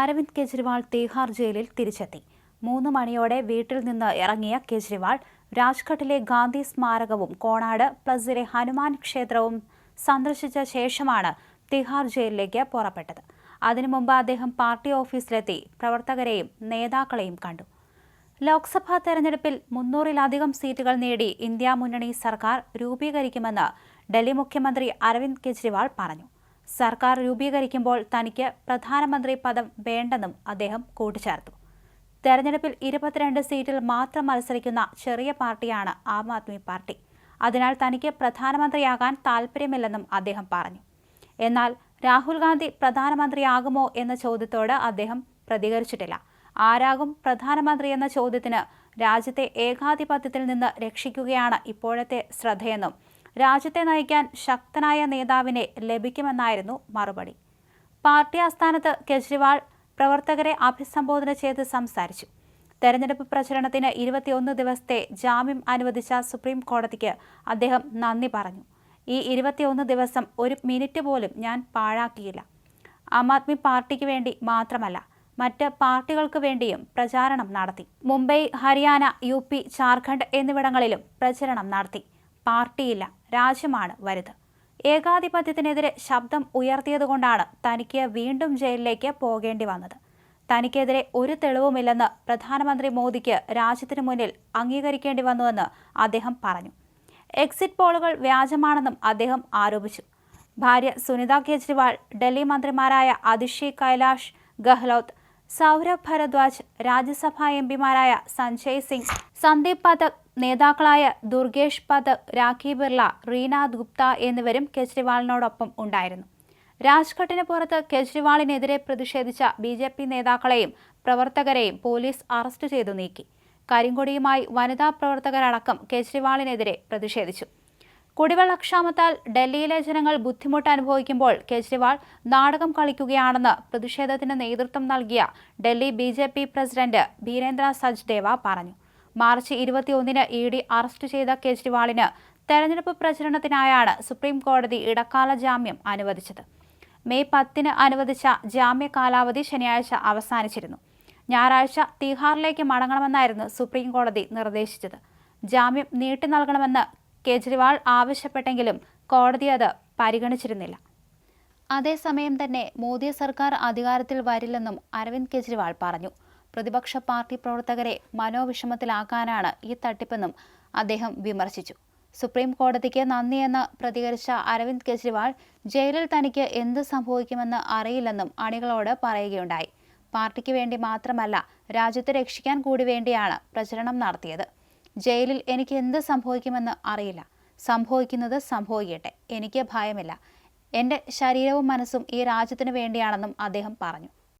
അരവിന്ദ് കെജ്രിവാൾ തീഹാർ ജയിലിൽ തിരിച്ചെത്തി. മൂന്ന് മണിയോടെ വീട്ടിൽ നിന്ന് ഇറങ്ങിയ കെജ്രിവാൾ രാജ്ഘട്ടിലെ ഗാന്ധി സ്മാരകവും കോണാട് പ്ലസിലെ ഹനുമാൻ ക്ഷേത്രവും സന്ദർശിച്ച ശേഷമാണ് തിഹാർ ജയിലിലേക്ക് പുറപ്പെട്ടത്. അതിനു മുമ്പ് അദ്ദേഹം പാർട്ടി ഓഫീസിലെത്തി പ്രവർത്തകരെയും നേതാക്കളെയും കണ്ടു. ലോക്സഭാ തെരഞ്ഞെടുപ്പിൽ മുന്നൂറിലധികം സീറ്റുകൾ നേടി ഇന്ത്യ മുന്നണി സർക്കാർ രൂപീകരിക്കുമെന്ന് ഡൽഹി മുഖ്യമന്ത്രി അരവിന്ദ് കെജ്രിവാൾ പറഞ്ഞു. സർക്കാർ രൂപീകരിക്കുമ്പോൾ തനിക്ക് പ്രധാനമന്ത്രി പദം വേണ്ടെന്നും അദ്ദേഹം കൂട്ടിച്ചേർത്തു. തെരഞ്ഞെടുപ്പിൽ ഇരുപത്തിരണ്ട് സീറ്റിൽ മാത്രം മത്സരിക്കുന്ന ചെറിയ പാർട്ടിയാണ് ആം ആദ്മി പാർട്ടി. അതിനാൽ തനിക്ക് പ്രധാനമന്ത്രിയാകാൻ താൽപ്പര്യമില്ലെന്നും അദ്ദേഹം പറഞ്ഞു. എന്നാൽ രാഹുൽ ഗാന്ധി പ്രധാനമന്ത്രിയാകുമോ എന്ന ചോദ്യത്തോട് അദ്ദേഹം പ്രതികരിച്ചിട്ടില്ല. ആരാകും പ്രധാനമന്ത്രി എന്ന ചോദ്യത്തിന് രാജ്യത്തെ ഏകാധിപത്യത്തിൽ നിന്ന് രക്ഷിക്കുകയാണ് ഇപ്പോഴത്തെ ശ്രദ്ധയെന്നും രാജ്യത്തെ നയിക്കാൻ ശക്തനായ നേതാവിനെ ലഭിക്കുമെന്നായിരുന്നു മറുപടി. പാർട്ടി ആസ്ഥാനത്ത് കെജ്രിവാൾ പ്രവർത്തകരെ അഭിസംബോധന ചെയ്ത് സംസാരിച്ചു. തെരഞ്ഞെടുപ്പ് പ്രചരണത്തിന് ഇരുപത്തിയൊന്ന് ദിവസത്തെ ജാമ്യം അനുവദിച്ച സുപ്രീം കോടതിക്ക് അദ്ദേഹം നന്ദി പറഞ്ഞു. ഈ ഇരുപത്തിയൊന്ന് ദിവസം ഒരു മിനിറ്റ് പോലും ഞാൻ പാഴാക്കിയില്ല. ആം ആദ്മി പാർട്ടിക്ക് വേണ്ടി മാത്രമല്ല മറ്റ് പാർട്ടികൾക്ക് വേണ്ടിയും പ്രചാരണം നടത്തി. മുംബൈ ഹരിയാന യു പി ജാർഖണ്ഡ് എന്നിവിടങ്ങളിലും പ്രചരണം നടത്തി. പാർട്ടിയില്ല. രാജ്യമാണ് വലുത്. ഏകാധിപത്യത്തിനെതിരെ ശബ്ദം ഉയർത്തിയതുകൊണ്ടാണ് തനിക്ക് വീണ്ടും ജയിലിലേക്ക് പോകേണ്ടി വന്നത്. തനിക്കെതിരെ ഒരു തെളിവുമില്ലെന്ന് പ്രധാനമന്ത്രി മോദിക്ക് രാജ്യത്തിനു മുന്നിൽ അംഗീകരിക്കേണ്ടി വന്നുവെന്ന് അദ്ദേഹം പറഞ്ഞു. എക്സിറ്റ് പോളുകൾ വ്യാജമാണെന്നും അദ്ദേഹം ആരോപിച്ചു. ഭാര്യ സുനിത കേജ്രിവാൾ ഡൽഹി മന്ത്രിമാരായ അതിഷി കൈലാഷ് ഗെഹ്ലോത്ത് സൗരഭ് ഭരദ്വാജ് രാജ്യസഭാ എംപിമാരായ സഞ്ജയ് സിംഗ് സന്ദീപ് പഥക് നേതാക്കളായ ദുർഗേഷ് പഥക് രാഖി ബിർള റീന ഗുപ്ത എന്നിവരും കെജ്രിവാളിനോടൊപ്പം ഉണ്ടായിരുന്നു. രാജ്ഘട്ടിന് പുറത്ത് കെജ്രിവാളിനെതിരെ പ്രതിഷേധിച്ച ബി ജെ പി നേതാക്കളെയും പ്രവർത്തകരെയും പോലീസ് അറസ്റ്റ് ചെയ്തു നീക്കി. കരിങ്കൊടിയുമായി വനിതാ പ്രവർത്തകരടക്കം കെജ്രിവാളിനെതിരെ പ്രതിഷേധിച്ചു. കുടിവെള്ളക്ഷാമത്താൽ ഡൽഹിയിലെ ജനങ്ങൾ ബുദ്ധിമുട്ട് അനുഭവിക്കുമ്പോൾ കേജ്രിവാൾ നാടകം കളിക്കുകയാണെന്ന് പ്രതിഷേധത്തിന് നേതൃത്വം നൽകിയ Delhi B J P president Virendra Sachdeva പറഞ്ഞു. മാർച്ച് ഇരുപത്തിയൊന്നിന് ഇ ഡി അറസ്റ്റ് ചെയ്ത കെജ്രിവാളിന് തെരഞ്ഞെടുപ്പ് പ്രചരണത്തിനായാണ് സുപ്രീം കോടതി ഇടക്കാല ജാമ്യം അനുവദിച്ചത്. മെയ് പത്തിന് അനുവദിച്ച ജാമ്യ കാലാവധി ശനിയാഴ്ച അവസാനിച്ചിരുന്നു. ഞായറാഴ്ച തീഹാറിലേക്ക് മടങ്ങണമെന്നായിരുന്നു സുപ്രീം കോടതി നിർദ്ദേശിച്ചത്. ജാമ്യം നീട്ടി നൽകണമെന്ന് കേജ്രിവാൾ ആവശ്യപ്പെട്ടെങ്കിലും കോടതി അത് പരിഗണിച്ചിരുന്നില്ല. അതേസമയം തന്നെ മോദി സർക്കാർ അധികാരത്തിൽ വരില്ലെന്നും അരവിന്ദ് കെജ്രിവാൾ പറഞ്ഞു. പ്രതിപക്ഷ പാർട്ടി പ്രവർത്തകരെ മനോവിഷമത്തിലാക്കാനാണ് ഈ തട്ടിപ്പെന്നും അദ്ദേഹം വിമർശിച്ചു. സുപ്രീം കോടതിക്ക് നന്ദിയെന്ന് പ്രതികരിച്ച അരവിന്ദ് കെജ്രിവാൾ ജയിലിൽ തനിക്ക് എന്ത് സംഭവിക്കുമെന്ന് അറിയില്ലെന്നും അണികളോട് പറയുകയുണ്ടായി. പാർട്ടിക്ക് വേണ്ടി മാത്രമല്ല രാജ്യത്തെ രക്ഷിക്കാൻ കൂടി വേണ്ടിയാണ് പ്രചരണം നടത്തിയത്. ജയിലിൽ എനിക്ക് എന്ത് സംഭവിക്കുമെന്ന് അറിയില്ല. സംഭവിക്കുന്നത് സംഭവിക്കട്ടെ. എനിക്ക് ഭയമില്ല. എന്റെ ശരീരവും മനസ്സും ഈ രാജ്യത്തിന് വേണ്ടിയാണെന്നും അദ്ദേഹം പറഞ്ഞു.